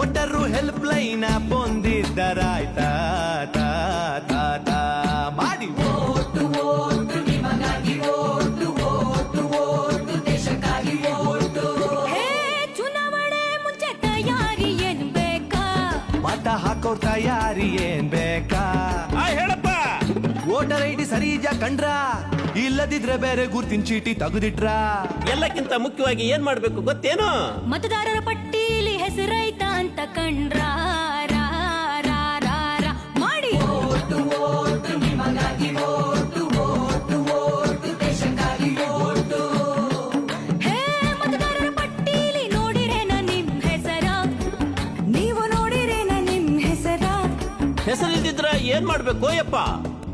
ಒಟ್ಟರು help line ಬಂದಿದ್ದರಾಯ್ತಾ vote vote vote ಮಾಡಿ ಹೇ ಚುನಾವಣೆ ಮುಂಚೆ ತಯಾರಿ ಏನ್ ಬೇಕಾ? ಮತ ಹಾಕೋ ತಯಾರಿ ಏನ್ ಬೇಕಾ? ಆ ಹೇಳಪ್ಪ. ವೋಟರ್ ಐ ಡಿ ಸರಿ ಇದ್ಯಾ ಕಂಡ್ರ? ಇಲ್ಲದಿದ್ರೆ ಬೇರೆ ಗುರ್ತಿನ ಚೀಟಿ ತೆಗೆದಿಟ್ರ? ಎಲ್ಲಕ್ಕಿಂತ ಮುಖ್ಯವಾಗಿ ಏನ್ ಮಾಡ್ಬೇಕು ಗೊತ್ತೇನು? ಮತದಾರರ ಪಟ್ಟೀಲಿ ಹೆಸರೈತ ಅಂತ ಕಂಡ್ರ? ಮಾಡಿ. ಹೇ ಮತದಾರರ ಪಟ್ಟೀಲಿ ನೋಡಿರೇನ ನಿಮ್ ಹೆಸರ? ನೀವು ನೋಡಿರೇನ ನಿಮ್ ಹೆಸರ? ಹೆಸರಿಲ್ದಿದ್ರ ಏನ್ ಮಾಡ್ಬೇಕು ಯಪ್ಪ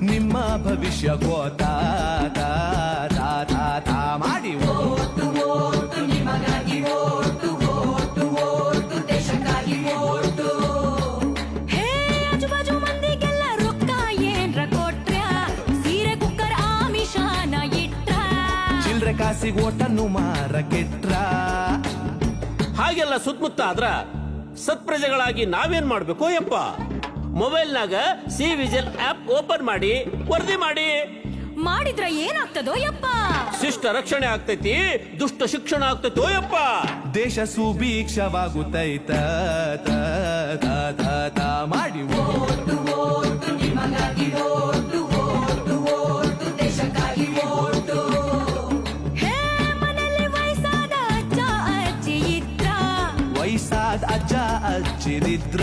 ನಿಮ್ಮ ಭವಿಷ್ಯ ಗೋತಾ. ಮಾಡಿ. ಹೇ ಆಜುಬಾಜು ಮಂದಿಗೆಲ್ಲ ರೊಕ್ಕ ಏನ್ರ ಸೀರೆ ಕುಕ್ಕರ್ ಆಮಿಷಾನ ಇಟ್ರ? ಚಿಲ್ರೆ ಕಾಸಿಗೆ ಓಟನ್ನು ಮಾರ ಕೆಟ್ರ ಹಾಗೆಲ್ಲ ಸುತ್ತಮುತ್ತ ಆದ್ರ ಸತ್ಪ್ರಜೆಗಳಾಗಿ ನಾವೇನ್ ಮಾಡ್ಬೇಕು ಯಪ್ಪ? ಮೊಬೈಲ್ನಾಗ ಸಿ ವಿಜಿಲ್ ಆಪ್ ಓಪನ್ ಮಾಡಿ ವರದಿ ಮಾಡಿ. ಮಾಡಿದ್ರ ಏನಾಗ್ತದೋ ಯಪ್ಪ. ಶಿಷ್ಟ ರಕ್ಷಣೆ ಆಗ್ತೈತಿ ದುಷ್ಟ ಶಿಕ್ಷಣ ಆಗ್ತೈತೋ ಯಪ್ಪ. ದೇಶ ಸುಭೀಕ್ಷವಾಗುತ್ತೈತ. ತ, ತ, ತ, ತ. ಮಾಡಿ ಹೇ ಮನೆಯಲ್ಲಿ ವಯಸ್ಸಾದ ಅಜ್ಜ ಅಜ್ಜಿ ಇದ್ರ. ವಯಸ್ಸಾದ ಅಜ್ಜ ಅಜ್ಜಿರಿದ್ರ.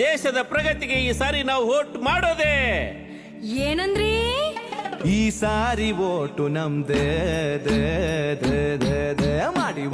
ದೇಶದ ಪ್ರಗತಿಗೆ ಈ ಸಾರಿ ನಾವು ವೋಟ್ ಮಾಡೋದೆ. ಏನಂದ್ರಿ? ಈ ಸಾರಿ ಓಟು ನಮ್ದೇ ದೇ ದೇ ದೇ ದೇ ಮಾಡಿ